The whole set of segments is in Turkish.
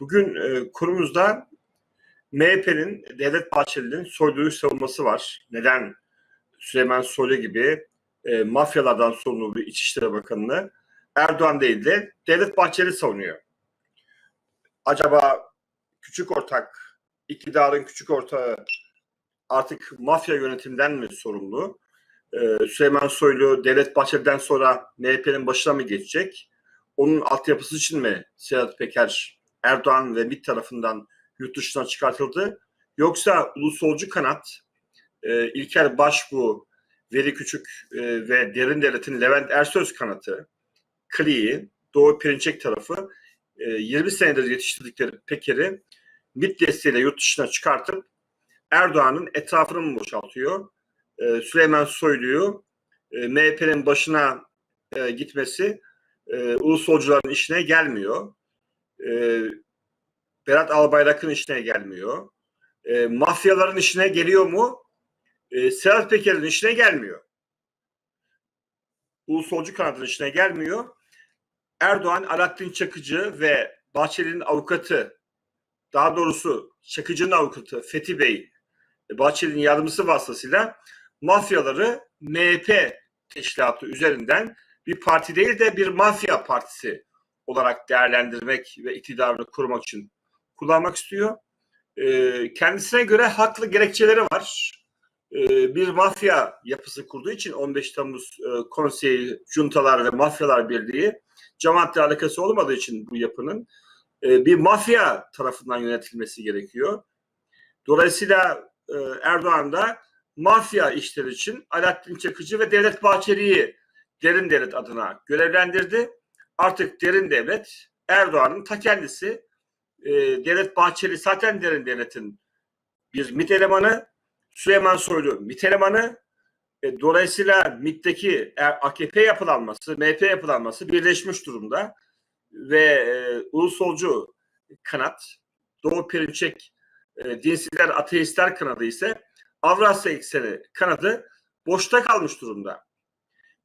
Bugün e, kurumuzda MHP'nin Devlet Bahçeli'nin soyluyu savunması var. Neden Süleyman Soylu gibi e, mafyalardan sorumlu bir İçişleri Bakanı'nı Erdoğan değil de Devlet Bahçeli savunuyor. Acaba küçük ortak, iktidarın küçük ortağı artık mafya yönetimden mi sorumlu? Ee, Süleyman Soylu Devlet Bahçeli'den sonra MHP'nin başına mı geçecek? Onun altyapısı için mi Sedat Peker Erdoğan ve MİT tarafından yurt dışına çıkartıldı? Yoksa ulusolcu kanat e, İlker Başbuğ, Veri Küçük e, ve Derin Devlet'in Levent Ersöz kanatı, Kli'yi, Doğu Perinçek tarafı e, 20 senedir yetiştirdikleri Peker'i MİT desteğiyle yurt dışına çıkartıp Erdoğan'ın etrafını mı boşaltıyor? Ee, Süleyman Soylu'yu e, MHP'nin başına e, gitmesi e, ulusolcuların işine gelmiyor. E, Berat Albayrak'ın işine gelmiyor. E, mafyaların işine geliyor mu? E, Sedat Peker'in işine gelmiyor. Ulusolcu kanadın işine gelmiyor. Erdoğan, Alaaddin Çakıcı ve Bahçeli'nin avukatı, daha doğrusu Çakıcı'nın avukatı Fethi Bey, Bahçeli'nin yardımcısı vasıtasıyla mafyaları MHP teşkilatı üzerinden bir parti değil de bir mafya partisi olarak değerlendirmek ve iktidarını kurmak için kullanmak istiyor. Ee, kendisine göre haklı gerekçeleri var. Ee, bir mafya yapısı kurduğu için 15 Temmuz e, Konseyi, Juntalar ve Mafyalar Birliği cemaatle alakası olmadığı için bu yapının e, bir mafya tarafından yönetilmesi gerekiyor. Dolayısıyla e, Erdoğan da mafya işleri için Alaaddin Çakıcı ve Devlet Bahçeli'yi derin devlet adına görevlendirdi. Artık derin devlet Erdoğan'ın ta kendisi. E, devlet Bahçeli zaten derin devletin bir MİT elemanı. Süleyman Soylu MİT elemanı. E, dolayısıyla MİT'teki AKP yapılanması, MHP yapılanması birleşmiş durumda. Ve e, ulusolcu kanat, Doğu Perinçek, e, dinsizler, ateistler kanadı ise Avrasya ekseni kanadı boşta kalmış durumda.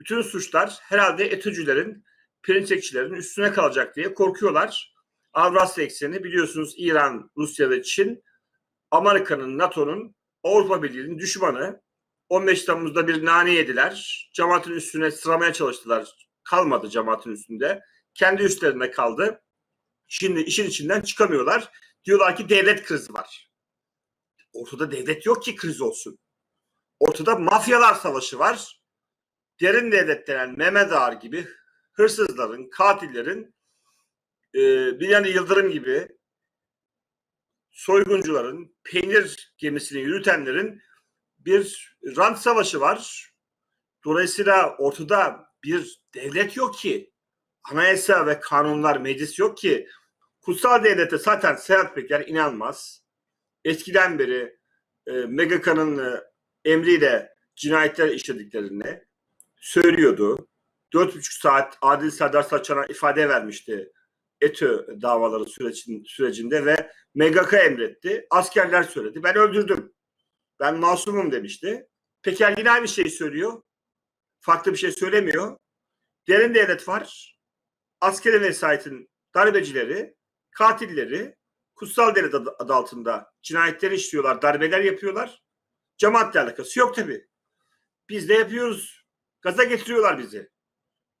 Bütün suçlar herhalde ETÜ'cülerin, Perinçekçilerin üstüne kalacak diye korkuyorlar. Avrasya ekseni biliyorsunuz İran, Rusya ve Çin Amerika'nın, NATO'nun, Avrupa Birliği'nin düşmanı. 15 Temmuz'da bir nane yediler. Cemaatin üstüne sıramaya çalıştılar. Kalmadı cemaatin üstünde. Kendi üstlerine kaldı. Şimdi işin içinden çıkamıyorlar. Diyorlar ki devlet krizi var. Ortada devlet yok ki kriz olsun. Ortada mafyalar savaşı var. Derin devlet denen Mehmet Ağar gibi hırsızların, katillerin e, Binali Yıldırım gibi soyguncuların, peynir gemisini yürütenlerin bir rant savaşı var. Dolayısıyla ortada bir devlet yok ki. Anayasa ve kanunlar, meclis yok ki. Kutsal devlete zaten Sedat Peker inanmaz. Eskiden beri e, MGK'nın e, emriyle cinayetler işlediklerini söylüyordu. Dört buçuk saat Adil Serdar Saçan'a ifade vermişti ETÖ davaları sürecin, sürecinde ve MGK emretti. Askerler söyledi. Ben öldürdüm. Ben masumum demişti. Peker yine aynı şeyi söylüyor. Farklı bir şey söylemiyor. Derin devlet var. Askeri vesayetin darbecileri, katilleri kutsal devlet adı, altında cinayetleri işliyorlar, darbeler yapıyorlar. Cemaatle alakası yok tabi. Biz de yapıyoruz. Gaza getiriyorlar bizi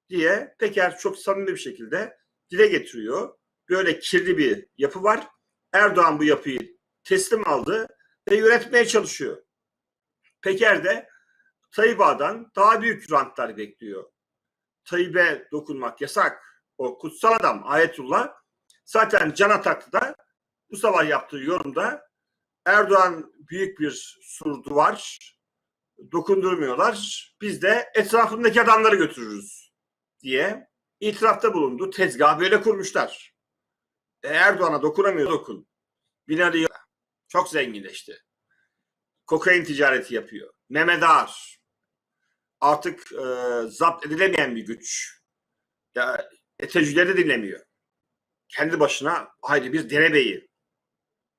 diye Peker çok samimi bir şekilde dile getiriyor. Böyle kirli bir yapı var. Erdoğan bu yapıyı teslim aldı ve yönetmeye çalışıyor. Peker de Tayyip Ağa'dan daha büyük rantlar bekliyor. Tayyip'e dokunmak yasak. O kutsal adam Ayetullah zaten Can Ataklı'da bu sabah yaptığı yorumda Erdoğan büyük bir sur duvar dokundurmuyorlar. Biz de etrafındaki adamları götürürüz diye itirafta bulundu. Tezgah böyle kurmuşlar. Erdoğan'a dokunamıyor dokun. Binali çok zenginleşti. Kokain ticareti yapıyor. Mehmet Ağar artık e, zapt edilemeyen bir güç. Ya ETEC'leri dinlemiyor. Kendi başına ayrı bir derebeyi.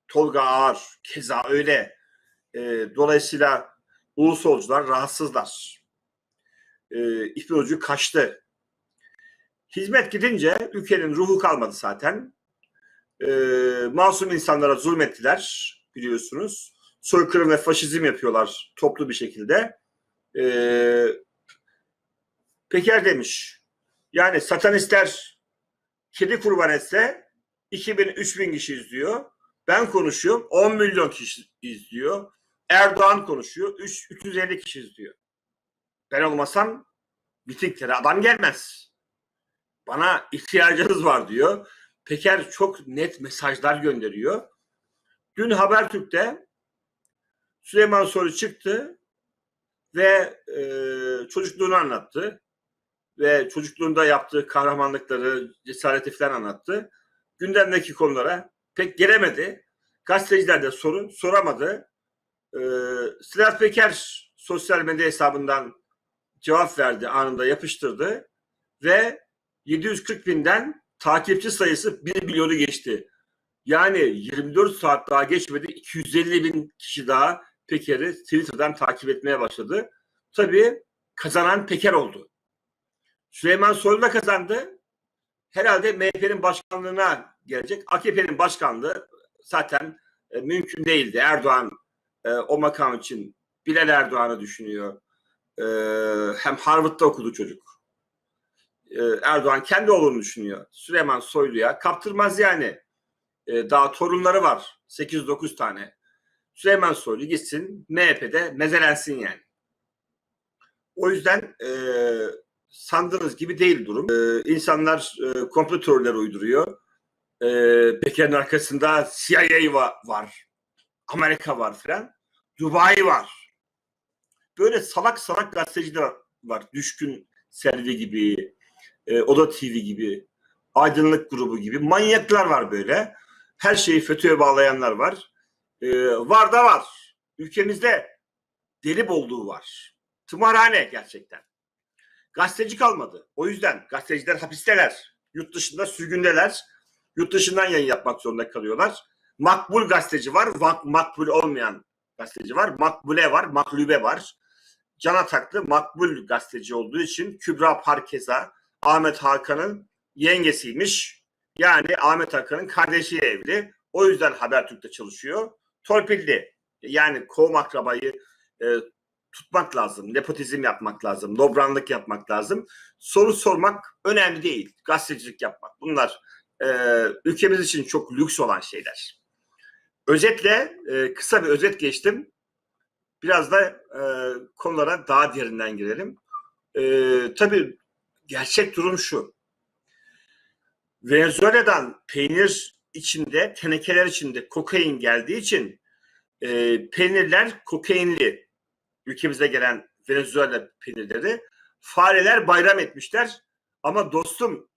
Tolga Ağar keza öyle. E, dolayısıyla ulusolcular rahatsızlar. E, ipin ucu kaçtı. Hizmet gidince ülkenin ruhu kalmadı zaten. e, masum insanlara zulmettiler biliyorsunuz. Soykırım ve faşizm yapıyorlar toplu bir şekilde. E, Peker demiş. Yani satanistler kedi kurban etse 2000-3000 kişi izliyor. Ben konuşuyorum 10 milyon kişi izliyor. Erdoğan konuşuyor 3, 350 kişi izliyor. Ben olmasam mitinglere adam gelmez. Bana ihtiyacınız var diyor. Peker çok net mesajlar gönderiyor. Dün Habertürk'te Süleyman Soylu çıktı ve e, çocukluğunu anlattı ve çocukluğunda yaptığı kahramanlıkları, cesareti falan anlattı. Gündemdeki konulara pek gelemedi. Gazeteciler de soru soramadı. Ee, Sedat Peker sosyal medya hesabından cevap verdi, anında yapıştırdı ve 740 binden takipçi sayısı 1 milyonu geçti. Yani 24 saat daha geçmedi 250 bin kişi daha Peker'i Twitter'dan takip etmeye başladı. Tabii kazanan Peker oldu. Süleyman Soylu da kazandı. Herhalde MHP'nin başkanlığına gelecek. AKP'nin başkanlığı zaten e, mümkün değildi. Erdoğan e, o makam için Bilal Erdoğan'ı düşünüyor. E, hem Harvard'da okudu çocuk. E, Erdoğan kendi oğlunu düşünüyor. Süleyman Soylu'ya kaptırmaz yani. E, daha torunları var. 8-9 tane. Süleyman Soylu gitsin MHP'de mezelensin yani. O yüzden e, sandığınız gibi değil durum. Ee, insanlar e, komplo teorileri uyduruyor. Ee, Peker'in arkasında CIA va- var. Amerika var filan. Dubai var. Böyle salak salak gazeteciler var. Düşkün Selvi gibi, e, Oda TV gibi, Aydınlık grubu gibi. Manyaklar var böyle. Her şeyi FETÖ'ye bağlayanlar var. Ee, var da var. Ülkemizde deli bolluğu var. Tımarhane gerçekten. Gazeteci kalmadı. O yüzden gazeteciler hapisteler. Yurt dışında sürgündeler. Yurt dışından yayın yapmak zorunda kalıyorlar. Makbul gazeteci var. vak- Makbul olmayan gazeteci var. Makbule var. Maklube var. Can Ataklı makbul gazeteci olduğu için Kübra Parkeza Ahmet Hakan'ın yengesiymiş. Yani Ahmet Hakan'ın kardeşi evli. O yüzden Habertürk'te çalışıyor. Torpilli. Yani kovum akrabayı e, tutmak lazım. Nepotizm yapmak lazım. Dobranlık yapmak lazım. Soru sormak önemli değil. Gazetecilik yapmak. Bunlar e, ülkemiz için çok lüks olan şeyler. Özetle e, kısa bir özet geçtim. Biraz da e, konulara daha derinden girelim. E, tabii gerçek durum şu. Venezuela'dan peynir içinde, tenekeler içinde kokain geldiği için e, peynirler kokainli ülkemize gelen Venezuela peynirleri fareler bayram etmişler. Ama dostum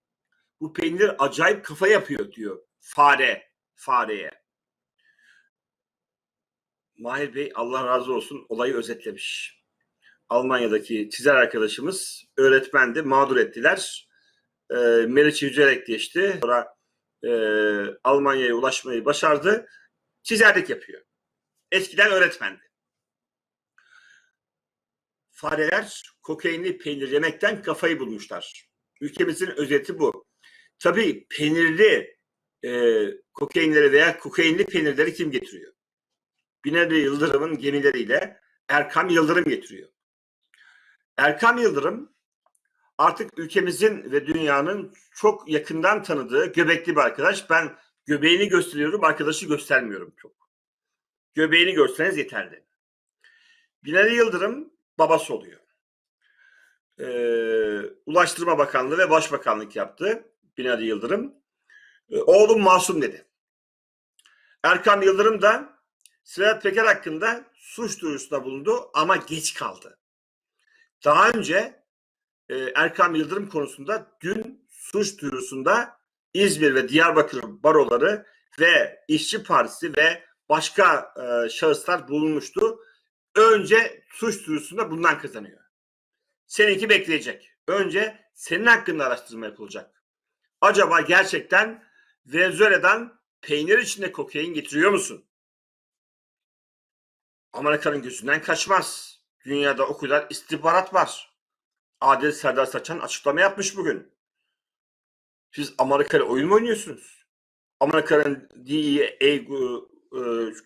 bu peynir acayip kafa yapıyor diyor fare fareye. Mahir Bey Allah razı olsun olayı özetlemiş. Almanya'daki çizer arkadaşımız öğretmendi mağdur ettiler. E, Meriç yücerek geçti. Sonra e, Almanya'ya ulaşmayı başardı. Çizerlik yapıyor. Eskiden öğretmendi fareler kokainli peynir yemekten kafayı bulmuşlar. Ülkemizin özeti bu. Tabii peynirli e, kokainleri veya kokainli peynirleri kim getiriyor? Binali Yıldırım'ın gemileriyle Erkam Yıldırım getiriyor. Erkam Yıldırım artık ülkemizin ve dünyanın çok yakından tanıdığı göbekli bir arkadaş. Ben göbeğini gösteriyorum, arkadaşı göstermiyorum çok. Göbeğini görseniz yeterli. Binali Yıldırım babası oluyor. Ee, Ulaştırma Bakanlığı ve Başbakanlık yaptı Binali Yıldırım. Ee, oğlum masum dedi. Erkan Yıldırım da Sedat Peker hakkında suç duyurusunda bulundu ama geç kaldı. Daha önce e, Erkan Yıldırım konusunda dün suç duyurusunda İzmir ve Diyarbakır baroları ve İşçi Partisi ve başka e, şahıslar bulunmuştu önce suç duyurusunda bundan kazanıyor. Seninki bekleyecek. Önce senin hakkında araştırma yapılacak. Acaba gerçekten Venezuela'dan peynir içinde kokain getiriyor musun? Amerika'nın gözünden kaçmaz. Dünyada o kadar istihbarat var. Adil Serdar Saçan açıklama yapmış bugün. Siz Amerika'yla oyun mu oynuyorsunuz? Amerika'nın DEA e,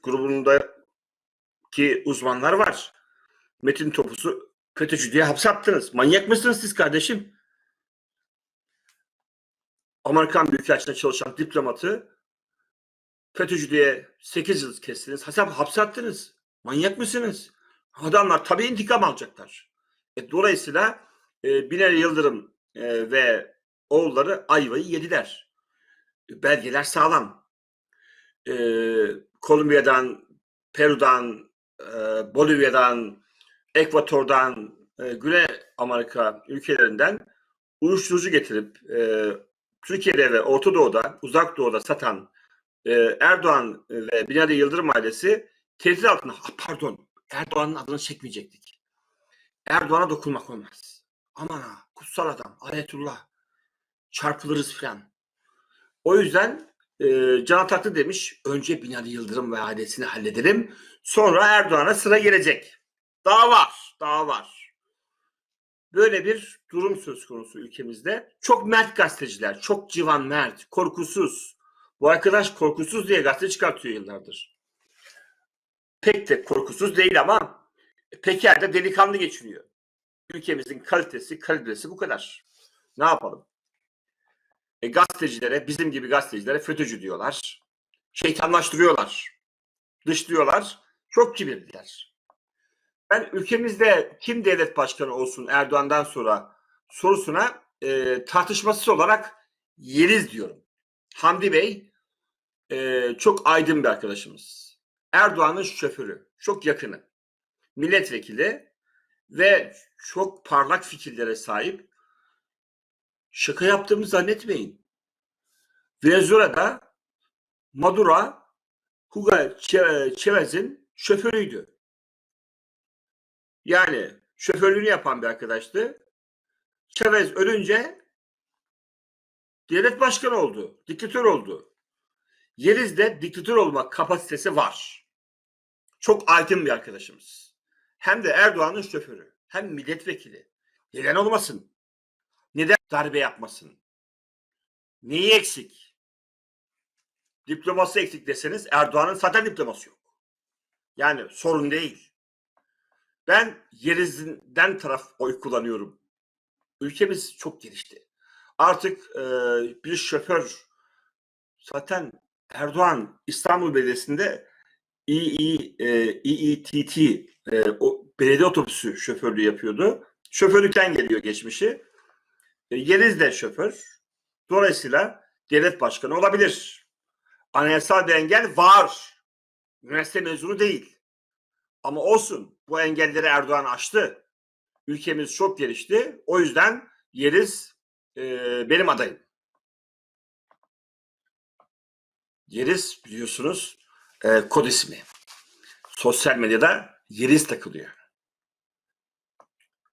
grubundaki uzmanlar var. Metin Topuz'u FETÖ'cü diye hapse attınız. Manyak mısınız siz kardeşim? Amerikan Büyükelçiliğinde çalışan diplomatı FETÖ'cü diye 8 yıl kestiniz. Hesap hapse attınız. Manyak mısınız? Adamlar tabii intikam alacaklar. E, dolayısıyla e, Binali Yıldırım e, ve oğulları ayvayı yediler. Belgeler sağlam. E, Kolombiya'dan, Peru'dan, e, Bolivya'dan, Ekvator'dan, e, Güney Amerika ülkelerinden uyuşturucu getirip Türkiye'de ve Orta Doğu'da, Uzak Doğu'da satan Erdoğan ve Binali Yıldırım ailesi tehdit altında. Ah, pardon, Erdoğan'ın adını çekmeyecektik. Erdoğan'a dokunmak olmaz. Aman ha, kutsal adam, ayetullah. Çarpılırız filan. O yüzden e, Can Tatlı demiş, önce Binali Yıldırım ve ailesini halledelim. Sonra Erdoğan'a sıra gelecek. Daha var, daha var. Böyle bir durum söz konusu ülkemizde. Çok mert gazeteciler, çok civan mert, korkusuz. Bu arkadaş korkusuz diye gazete çıkartıyor yıllardır. Pek de korkusuz değil ama Peker de delikanlı geçiniyor. Ülkemizin kalitesi, kalitesi bu kadar. Ne yapalım? E, gazetecilere, bizim gibi gazetecilere FETÖ'cü diyorlar. Şeytanlaştırıyorlar. Dışlıyorlar. Çok kibirliler. Ben ülkemizde kim devlet başkanı olsun Erdoğan'dan sonra sorusuna e, tartışmasız olarak Yeliz diyorum. Hamdi Bey e, çok aydın bir arkadaşımız. Erdoğan'ın şoförü. Çok yakını. Milletvekili ve çok parlak fikirlere sahip. Şaka yaptığımı zannetmeyin. Venezuela'da Maduro Hugo Ch- Chavez'in şoförüydü. Yani şoförlüğünü yapan bir arkadaştı. Chavez ölünce devlet başkanı oldu. Diktatör oldu. Yeliz'de diktatör olmak kapasitesi var. Çok aydın bir arkadaşımız. Hem de Erdoğan'ın şoförü. Hem milletvekili. Neden olmasın? Neden darbe yapmasın? Neyi eksik? Diploması eksik deseniz Erdoğan'ın zaten diploması yok. Yani sorun değil. Ben Yeliz'den taraf oy kullanıyorum. Ülkemiz çok gelişti. Artık e, bir şoför zaten Erdoğan İstanbul Belediyesi'nde E, İİTT e, o belediye otobüsü şoförlüğü yapıyordu. Şoförlükten geliyor geçmişi. E, Yeliz de şoför. Dolayısıyla devlet başkanı olabilir. Anayasal bir engel var. Üniversite mezunu değil. Ama olsun. Bu engelleri Erdoğan aştı. Ülkemiz çok gelişti. O yüzden Yeliz e, benim adayım. Yeliz biliyorsunuz e, kod ismi. Sosyal medyada Yeliz takılıyor.